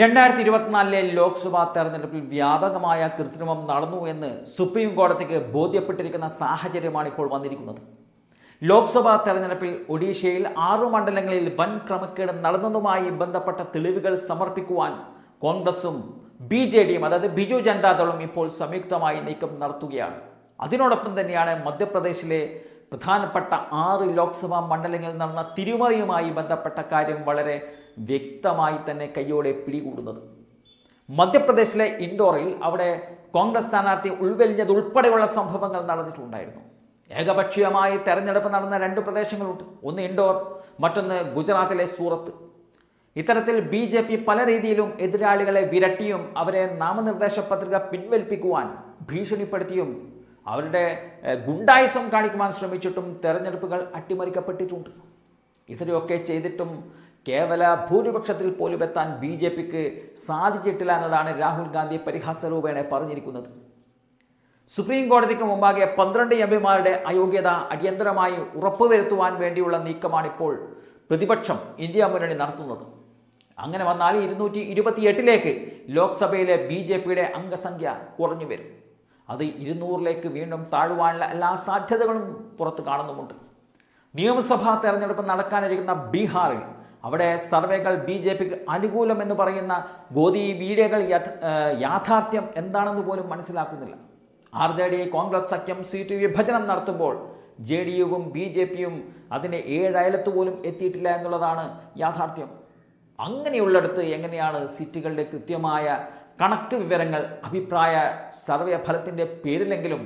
രണ്ടായിരത്തി ഇരുപത്തിനാലിലെ ലോക്സഭാ തെരഞ്ഞെടുപ്പിൽ വ്യാപകമായ കൃത്രിമം നടന്നു എന്ന് സുപ്രീം കോടതിക്ക് ബോധ്യപ്പെട്ടിരിക്കുന്ന സാഹചര്യമാണ് ഇപ്പോൾ വന്നിരിക്കുന്നത്. ലോക്സഭാ തെരഞ്ഞെടുപ്പിൽ ഒഡീഷയിൽ ആറു മണ്ഡലങ്ങളിൽ വൻ ക്രമക്കേട് നടന്നതുമായി ബന്ധപ്പെട്ട തെളിവുകൾ സമർപ്പിക്കുവാൻ കോൺഗ്രസും ബി ജെ ഡിയും അതായത് ബിജു ജനതാദളും ഇപ്പോൾ സംയുക്തമായി നീക്കം നടത്തുകയാണ്. അതിനോടൊപ്പം തന്നെയാണ് മധ്യപ്രദേശിലെ പ്രധാനപ്പെട്ട ആറ് ലോക്സഭാ മണ്ഡലങ്ങളിൽ നടന്ന തിരുമറിയുമായി ബന്ധപ്പെട്ട കാര്യം വളരെ വ്യക്തമായി തന്നെ കയ്യോടെ പിടികൂടുന്നത്. മധ്യപ്രദേശിലെ ഇൻഡോറിൽ അവിടെ കോൺഗ്രസ് സ്ഥാനാർത്ഥി ഉൾവലിഞ്ഞതുൾപ്പെടെയുള്ള സംഭവങ്ങൾ നടന്നിട്ടുണ്ടായിരുന്നു. ഏകപക്ഷീയമായി തെരഞ്ഞെടുപ്പ് നടന്ന രണ്ട് പ്രദേശങ്ങളുണ്ട്. ഒന്ന് ഇൻഡോർ മറ്റൊന്ന് ഗുജറാത്തിലെ സൂറത്ത്. ഇത്തരത്തിൽ ബി ജെ പി പല രീതിയിലും എതിരാളികളെ വിരട്ടിയും അവരെ നാമനിർദ്ദേശ പത്രിക പിൻവലിപ്പിക്കുവാൻ ഭീഷണിപ്പെടുത്തിയും അവരുടെ ഗുണ്ടായുസം കാണിക്കുവാൻ ശ്രമിച്ചിട്ടും തെരഞ്ഞെടുപ്പുകൾ അട്ടിമറിക്കപ്പെട്ടിട്ടുണ്ട്. ഇതിനെയൊക്കെ ചെയ്തിട്ടും കേവല ഭൂരിപക്ഷത്തിൽ പോലും എത്താൻ ബി ജെ പിക്ക് സാധിച്ചിട്ടില്ല എന്നതാണ് രാഹുൽ ഗാന്ധി പരിഹാസരൂപേണ പറഞ്ഞിരിക്കുന്നത്. സുപ്രീം കോടതിക്ക് മുമ്പാകെ പന്ത്രണ്ട് എം പിമാരുടെ അയോഗ്യത അടിയന്തരമായി ഉറപ്പുവരുത്തുവാൻ വേണ്ടിയുള്ള നീക്കമാണിപ്പോൾ പ്രതിപക്ഷം ഇന്ത്യ മുന്നണി നടത്തുന്നത്. അങ്ങനെ വന്നാൽ ഇരുന്നൂറ്റി ഇരുപത്തിയെട്ടിലേക്ക് ലോക്സഭയിലെ ബി ജെ പിയുടെ അംഗസംഖ്യ കുറഞ്ഞു വരും. അത് ഇരുന്നൂറിലേക്ക് വീണ്ടും താഴുവാനുള്ള എല്ലാ സാധ്യതകളും പുറത്ത് കാണുന്നുമുണ്ട്. നിയമസഭാ തെരഞ്ഞെടുപ്പ് നടക്കാനിരിക്കുന്ന ബീഹാറിൽ അവിടെ സർവേകൾ ബി ജെ പിക്ക് അനുകൂലമെന്ന് പറയുന്ന ഗോദി വീഡിയോകൾ യഥ- യാഥാർത്ഥ്യം എന്താണെന്ന് പോലും മനസ്സിലാക്കുന്നില്ല. ആർ ജെ ഡി കോൺഗ്രസ് സഖ്യം സീറ്റ് വിഭജനം നടത്തുമ്പോൾ ജെ ഡി യുവും ബി ജെ പിയും അതിന്റെ ഏഴയലത്ത് പോലും എത്തിയിട്ടില്ല എന്നുള്ളതാണ് യാഥാർത്ഥ്യം. അങ്ങനെയുള്ളിടത്ത് എങ്ങനെയാണ് സീറ്റുകളുടെ കൃത്യമായ കണക്ക് വിവരങ്ങൾ അഭിപ്രായ സർവേ ഫലത്തിന്റെ പേരിലെങ്കിലും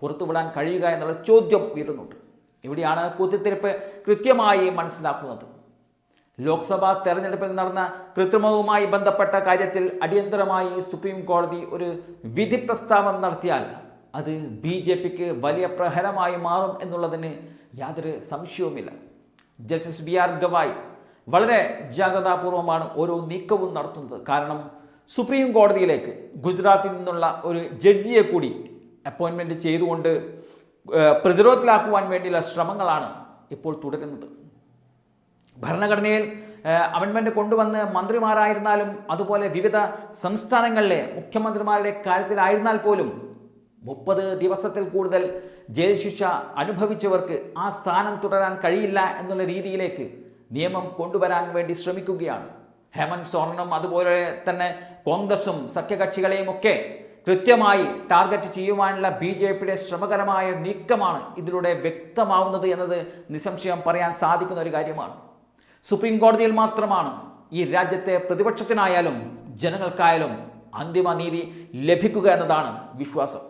പുറത്തുവിടാൻ കഴിയുക എന്നുള്ള ചോദ്യം ഉയരുന്നുണ്ട്. ഇവിടെയാണ് കുത്തിത്തിരിപ്പ് കൃത്യമായി മനസ്സിലാക്കുന്നത്. ലോക്സഭാ തെരഞ്ഞെടുപ്പിൽ നടന്ന കൃത്രിമവുമായി ബന്ധപ്പെട്ട കാര്യത്തിൽ അടിയന്തരമായി സുപ്രീം കോടതി ഒരു വിധി പ്രസ്താവം നടത്തിയാൽ അത് ബി ജെ പിക്ക് വലിയ പ്രഹരമായി മാറും എന്നുള്ളതിന് യാതൊരു സംശയവുമില്ല. ജസ്റ്റിസ് ബി ആർ ഗവായ് വളരെ ജാഗ്രതാപൂർവമാണ് ഓരോ നീക്കവും നടത്തുന്നത്. കാരണം സുപ്രീം കോടതിയിലേക്ക് ഗുജറാത്തിൽ നിന്നുള്ള ഒരു ജഡ്ജിയെ കൂടി അപ്പോയിൻമെന്റ് ചെയ്തുകൊണ്ട് പ്രതിരോധത്തിലാക്കുവാൻ വേണ്ടിയുള്ള ശ്രമങ്ങളാണ് ഇപ്പോൾ തുടരുന്നത്. ഭരണഘടനയിൽ അമെൻമെന്റ് കൊണ്ടുവന്ന് മന്ത്രിമാരായിരുന്നാലും അതുപോലെ വിവിധ സംസ്ഥാനങ്ങളിലെ മുഖ്യമന്ത്രിമാരുടെ കാര്യത്തിലായിരുന്നാൽ പോലും മുപ്പത് ദിവസത്തിൽ കൂടുതൽ ജയിൽ ശിക്ഷ അനുഭവിച്ചവർക്ക് ആ സ്ഥാനം തുടരാൻ കഴിയില്ല എന്നുള്ള രീതിയിലേക്ക് നിയമം കൊണ്ടുവരാൻ വേണ്ടി ശ്രമിക്കുകയാണ്. ഹേമന്ത് സോറനും അതുപോലെ തന്നെ കോൺഗ്രസും സഖ്യകക്ഷികളെയും ഒക്കെ കൃത്യമായി ടാർഗറ്റ് ചെയ്യുവാനുള്ള ബി ജെ പിയുടെ ശ്രമകരമായ നീക്കമാണ് ഇതിലൂടെ വ്യക്തമാവുന്നത് എന്നത് നിസ്സംശയം പറയാൻ സാധിക്കുന്ന ഒരു കാര്യമാണ്. സുപ്രീം കോടതിയിൽ മാത്രമാണ് ഈ രാജ്യത്തെ പ്രതിപക്ഷത്തിനായാലും ജനങ്ങൾക്കായാലും അന്തിമ നീതി ലഭിക്കുക എന്നതാണ് വിശ്വാസം.